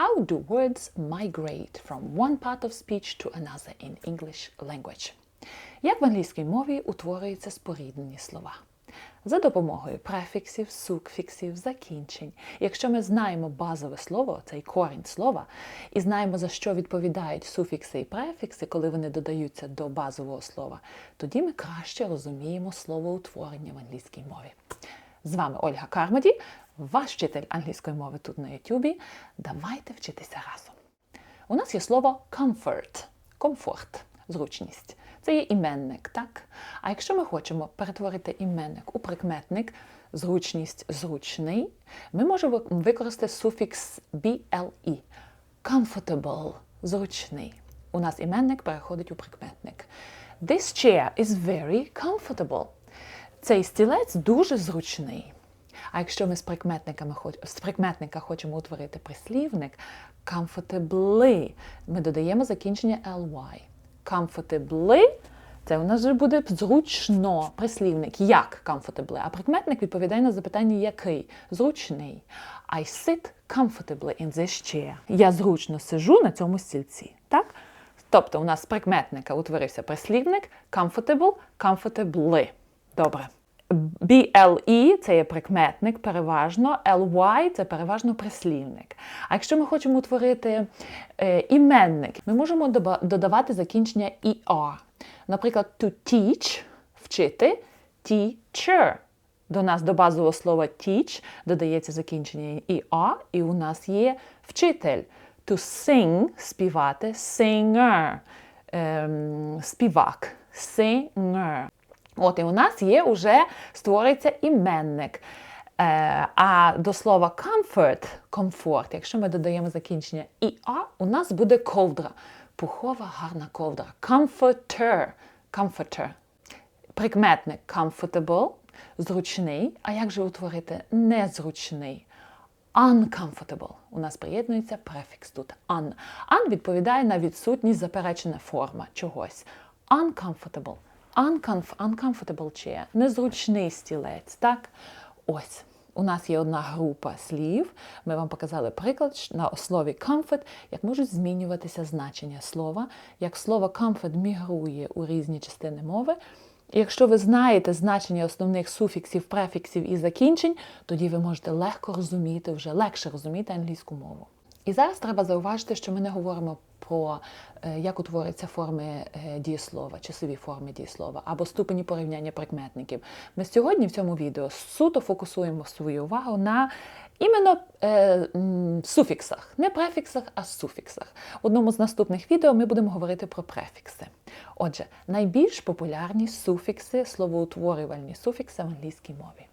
How do words migrate from one part of speech to another in English language? Як в англійській мові утворюються споріднені слова? За допомогою префіксів, сукфіксів, закінчень. Якщо ми знаємо базове слово, цей корінь слова, і знаємо, за що відповідають суфікси і префікси, коли вони додаються до базового слова, тоді ми краще розуміємо словоутворення в англійській мові. З вами Ольга Кармоді, ваш вчитель англійської мови тут на Ютубі. Давайте вчитися разом. У нас є слово comfort, комфорт, зручність. Це є іменник, так? А якщо ми хочемо перетворити іменник у прикметник, зручність зручний, ми можемо використати суфікс BLE. Comfortable зручний. У нас іменник переходить у прикметник. This chair is very comfortable. Цей стілець дуже зручний. А якщо ми з прикметниками з прикметника хочемо утворити прислівник comfortably, ми додаємо закінчення ly. Comfortably це у нас вже буде зручно прислівник. Як comfortably? А прикметник відповідає на запитання який? Зручний. I sit comfortably in this chair. Я зручно сижу на цьому стільці. Так? Тобто у нас з прикметника утворився прислівник comfortable, comfortably. Добре. BLE це є прикметник переважно, LY це переважно прислівник. А якщо ми хочемо утворити е, іменник, ми можемо додавати закінчення ER. Наприклад, to teach вчити teacher. До нас до базового слова teach додається закінчення ER, і у нас є вчитель. To sing співати singer. Ем, співак. Singer. От і у нас є вже створиться іменник. Е, а до слова comfort, комфорт, якщо ми додаємо закінчення «іа», у нас буде ковдра. Пухова гарна ковдра. Comforter. Comforter. Прикметник comfortable, зручний. А як же утворити незручний? Uncomfortable. У нас приєднується префікс тут. Un. Un відповідає на відсутність заперечена форма чогось. Uncomfortable. Uncomf uncomfortable chair. Незручний стілець. Так? Ось. У нас є одна група слів. Ми вам показали приклад на слові comfort, як можуть змінюватися значення слова, як слово comfort мігрує у різні частини мови. Якщо ви знаєте значення основних суфіксів, префіксів і закінчень, тоді ви можете легко розуміти, вже легше розуміти англійську мову. І зараз треба зауважити, що ми не говоримо про е, як утворюються форми е, дієслова, часові форми дієслова або ступені порівняння прикметників. Ми сьогодні в цьому відео суто фокусуємо свою увагу на іменно е, суфіксах, не префіксах, а суфіксах. В одному з наступних відео ми будемо говорити про префікси. Отже, найбільш популярні суфікси, словоутворювальні суфікси в англійській мові.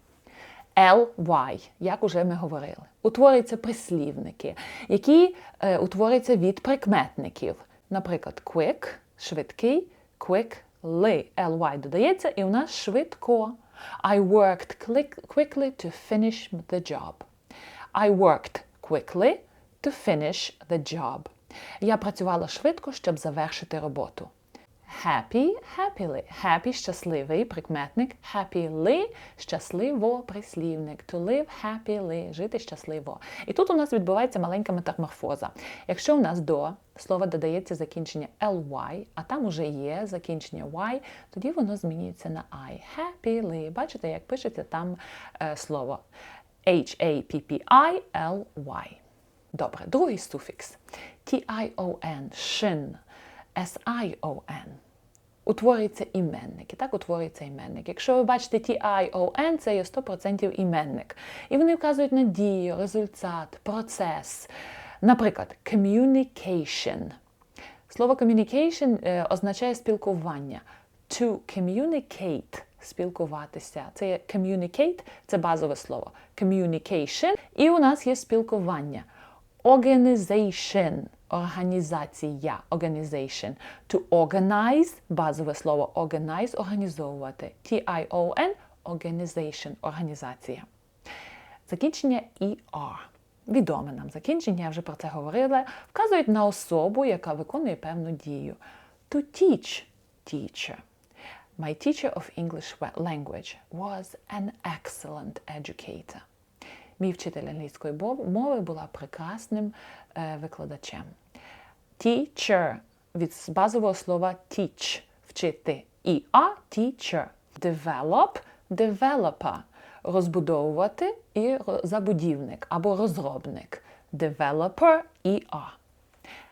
Ly, як уже ми говорили. Утворюються прислівники, які е, утворюються від прикметників. Наприклад, quick швидкий, quickly. ly додається, і у нас швидко. I worked quickly to finish the job. I worked quickly to finish the job. Я працювала швидко, щоб завершити роботу. Happy, happily. Happy щасливий прикметник. Happily щасливо прислівник. To live happily жити щасливо. І тут у нас відбувається маленька метаморфоза. Якщо у нас до слова додається закінчення ly, а там уже є закінчення y, тоді воно змінюється на I. Happily. Бачите, як пишеться там е, слово H-A-P-P-I-L-Y. Добре, другий суфікс. T-I-O-N. Shin. S-I-O-N. Утворюється іменник. І так утворюється іменник. Якщо ви бачите T-I-O-N, це є 100% іменник. І вони вказують на дію, результат, процес. Наприклад, communication. Слово communication е, означає спілкування. To communicate спілкуватися. Це є communicate, це базове слово. Communication. І у нас є спілкування. Organization організація, organization. To organize, базове слово organize, організовувати. T-I-O-N, organization, організація. Закінчення ER. Відоме нам закінчення, я вже про це говорила, вказують на особу, яка виконує певну дію. To teach teacher. My teacher of English language was an excellent educator. Мій вчитель англійської мови була прекрасним викладачем. Teacher від базового слова teach вчити. І а teacher. Develop developer. Розбудовувати і забудівник або розробник. Developer і а.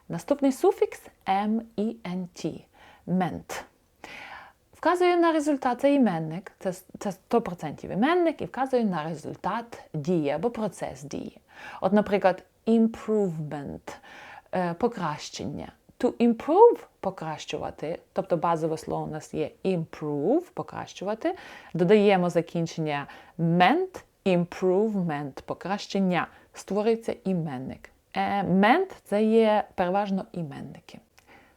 Наступний суфікс ment. Ment. Вказує на результат, це іменник, це, це 100% іменник і вказує на результат дії або процес дії. От, наприклад, improvement е, покращення. To improve покращувати, тобто базове слово у нас є improve покращувати. Додаємо закінчення ment, improvement покращення. Створюється іменник. Е, Ment – це є переважно іменники.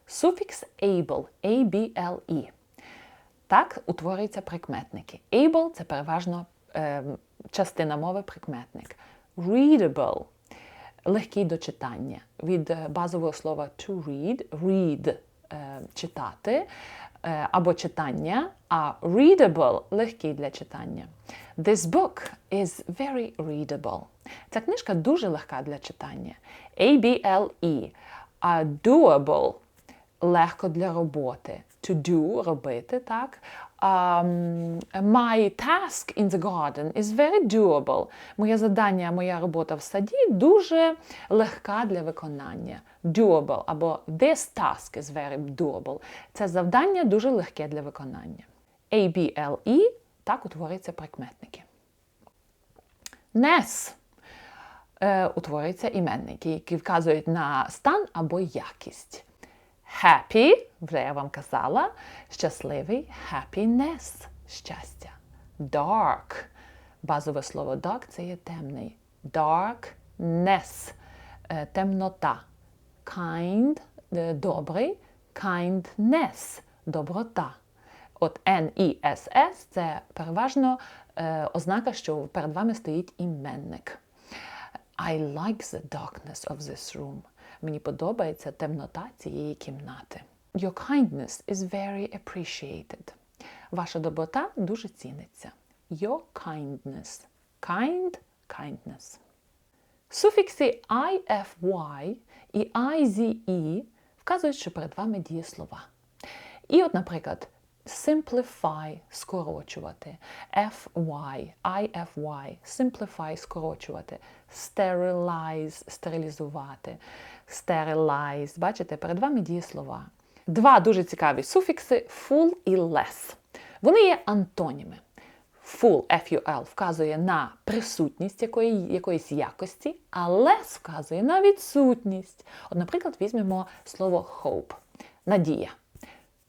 Суфікс able, A-B-L-E. Так утворюються прикметники. Able це переважно е, частина мови прикметник. Readable легкий до читання. Від е, базового слова to read, read е, читати е, або читання, а readable легкий для читання. This book is very readable. Ця книжка дуже легка для читання. A-B-L-E. А doable легко для роботи. To do робити, так. Um, my task in the garden is very doable. Моє завдання, моя робота в саді дуже легка для виконання. Doable або this task is very doable. Це завдання дуже легке для виконання. A-B-L-E так утворюються прикметники. Ness е, утворюються іменники, які вказують на стан або якість. Happy, вже я вам казала, щасливий, happiness, щастя. Dark. Базове слово dark це є темний. Darkness, е, темнота. Kind е, добрий, kindness доброта. От N-E-S-S – це переважно е, ознака, що перед вами стоїть іменник. I like the darkness of this room. Мені подобається темнота цієї кімнати. Your kindness is very appreciated. Ваша доброта дуже ціниться. Your kindness. Kind – kindness. Суфікси IFY і IZE вказують, що перед вами дієслова. І от, наприклад, simplify – скорочувати, FY, IFY – simplify – скорочувати, sterilize – стерилізувати, sterilize. Бачите, перед вами дієслова. Два дуже цікаві суфікси full і less. Вони є антоніми. Full FUL вказує на присутність якої, якоїсь якості, а less вказує на відсутність. От, наприклад, візьмемо слово hope надія.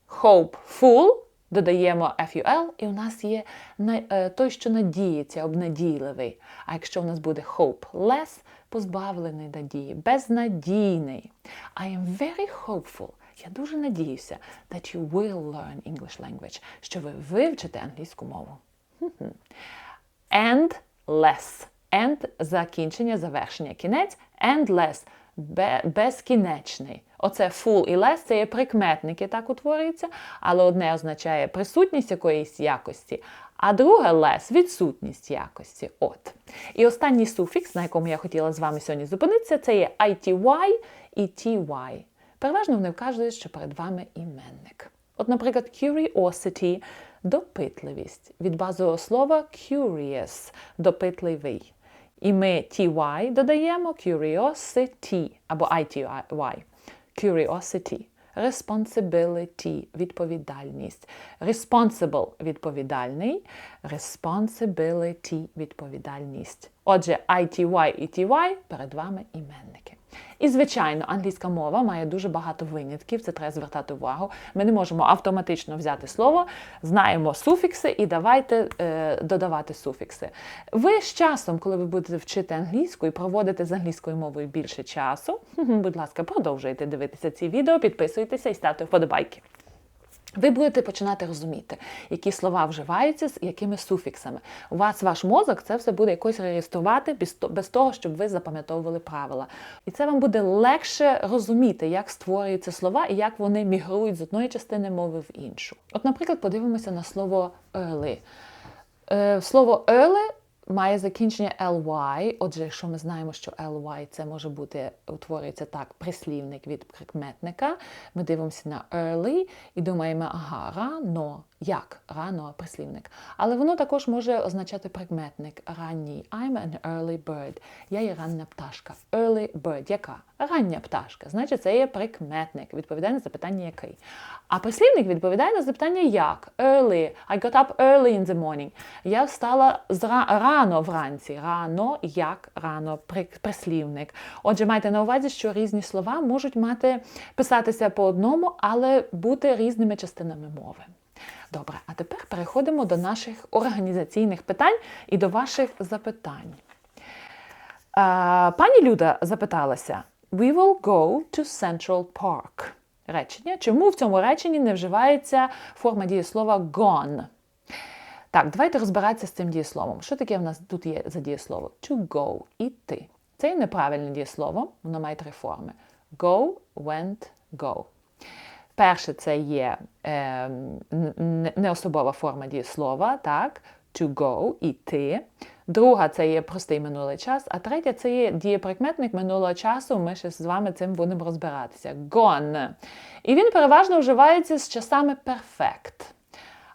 Hope full, додаємо FUL, і у нас є е, той, що надіється, обнадійливий. А якщо у нас буде hope less, позбавлений надії, безнадійний. I am very hopeful. Я дуже надіюся that you will learn English language, що ви вивчите англійську мову. And less. And закінчення, завершення, кінець. And less. Бе- безкінечний. Оце full і less – це є прикметники, так утворюються, але одне означає присутність якоїсь якості, а друге less – відсутність якості. От. І останній суфікс, на якому я хотіла з вами сьогодні зупинитися, це є ITY і TY. Переважно вони вказують, що перед вами іменник. От, наприклад, curiosity – допитливість. Від базового слова curious – допитливий. І ми ty додаємо curiosity або ITY. Curiosity. Responsibility – відповідальність. Responsible – відповідальний. Responsibility – відповідальність. Отже, ITY і TY перед вами іменники. І, звичайно, англійська мова має дуже багато винятків, це треба звертати увагу. Ми не можемо автоматично взяти слово, знаємо суфікси і давайте е, додавати суфікси. Ви з часом, коли ви будете вчити англійську і проводити з англійською мовою більше часу, будь ласка, продовжуйте дивитися ці відео, підписуйтеся і ставте вподобайки. Ви будете починати розуміти, які слова вживаються з якими суфіксами. У вас ваш мозок це все буде якось реєструвати без того, щоб ви запам'ятовували правила. І це вам буде легше розуміти, як створюються слова і як вони мігрують з одної частини мови в іншу. От, наприклад, подивимося на слово early. Е, Слово early має закінчення ly. Отже, якщо ми знаємо, що ly це може бути, утворюється так, прислівник від прикметника. Ми дивимося на early і думаємо, ага, рано. Як? Рано прислівник. Але воно також може означати прикметник ранній. I'm an early bird. Я є ранна пташка. Early bird. Яка? Рання пташка. Значить, це є прикметник. Відповідає на запитання який. А прислівник відповідає на запитання як. Early. I got up early in the morning. Я встала зра... рано вранці. Рано, як рано, прислівник. Отже, майте на увазі, що різні слова можуть мати писатися по одному, але бути різними частинами мови. Добре, а тепер переходимо до наших організаційних питань і до ваших запитань. Пані Люда запиталася: We will go to Central Park. Речення. Чому в цьому реченні не вживається форма дієслова gone? Так, давайте розбиратися з цим дієсловом. Що таке в нас тут є за дієслово? To go іти. Це є неправильне дієслово, воно має три форми: go, went, go. Перше, це є е, неособова форма дієслова, так, to go, іти. Друга це є простий минулий час, а третя це є дієприкметник минулого часу. Ми ще з вами цим будемо розбиратися. Gone. І він переважно вживається з часами perfect.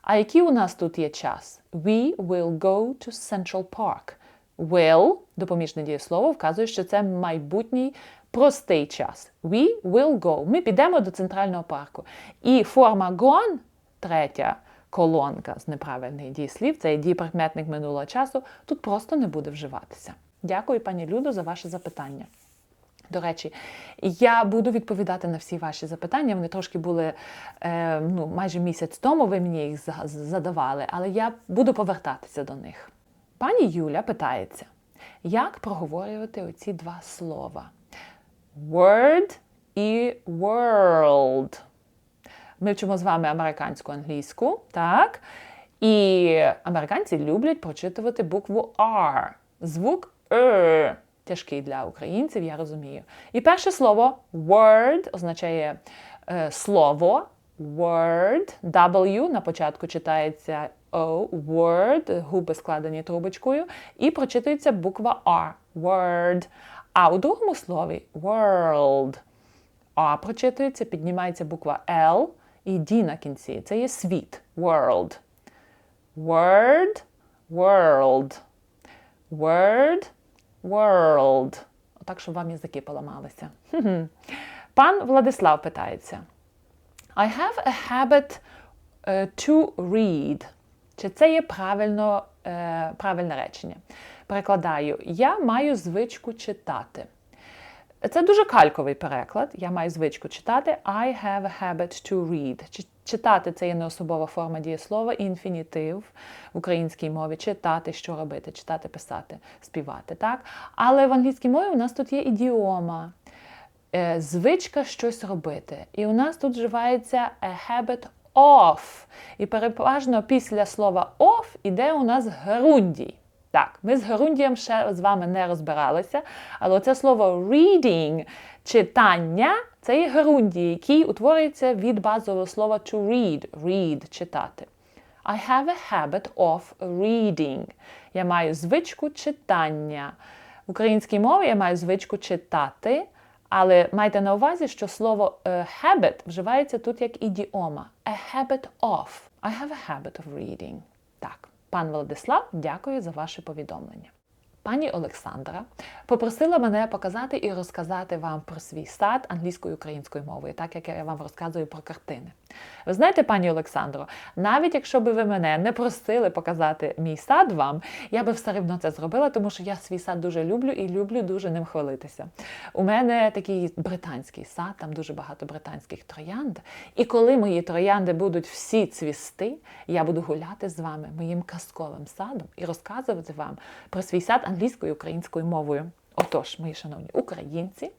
А який у нас тут є час? We will go to Central Park. Will, допоміжне дієслово, вказує, що це майбутній простий час. We will go. Ми підемо до центрального парку. І форма gone, третя колонка з неправильних дієслів, це є дієприкметник минулого часу, тут просто не буде вживатися. Дякую, пані Людо, за ваше запитання. До речі, я буду відповідати на всі ваші запитання. Вони трошки були е, ну, майже місяць тому, ви мені їх задавали, але я буду повертатися до них. Пані Юля питається, як проговорювати оці два слова? Word і world. Ми вчимо з вами американську англійську, так? І американці люблять прочитувати букву R. Звук R. Тяжкий для українців, я розумію. І перше слово word означає е, слово. Word. W на початку читається O, word, губи складені трубочкою, і прочитується буква R. Word. А у другому слові world. А прочитується, піднімається буква L і D на кінці. Це є світ. World. Word, world. Word, world. Отак, щоб вам язики поламалися. Пан Владислав питається. I have a habit uh, to read. Чи це є правильно, uh, правильне речення? Перекладаю, я маю звичку читати. Це дуже кальковий переклад. Я маю звичку читати. I have a habit to read. Читати це є неособова форма дієслова, інфінітив в українській мові. Читати, що робити, читати, писати, співати. так? Але в англійській мові у нас тут є ідіома, е, звичка щось робити. І у нас тут вживається a habit of. І переважно після слова of іде у нас грундій. Так, ми з Герундієм ще з вами не розбиралися, але це слово reading, читання, це є Герундій, який утворюється від базового слова to read, read, читати. I have a habit of reading. Я маю звичку читання. В українській мові я маю звичку читати, але майте на увазі, що слово uh, habit вживається тут як ідіома. A habit of. I have a habit of reading. Так. Пан Владислав, дякую за ваше повідомлення. Пані Олександра попросила мене показати і розказати вам про свій сад англійською і українською мовою, так як я вам розказую про картини. Ви знаєте, пані Олександро, навіть якщо би ви мене не просили показати мій сад вам, я би все одно це зробила, тому що я свій сад дуже люблю і люблю дуже ним хвалитися. У мене такий британський сад, там дуже багато британських троянд. І коли мої троянди будуть всі цвісти, я буду гуляти з вами моїм казковим садом і розказувати вам про свій сад англійською і українською мовою. Отож, мої шановні українці.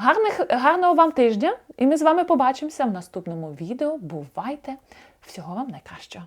Гарних, Гарного вам тижня, і ми з вами побачимося в наступному відео. Бувайте! Всього вам найкращого!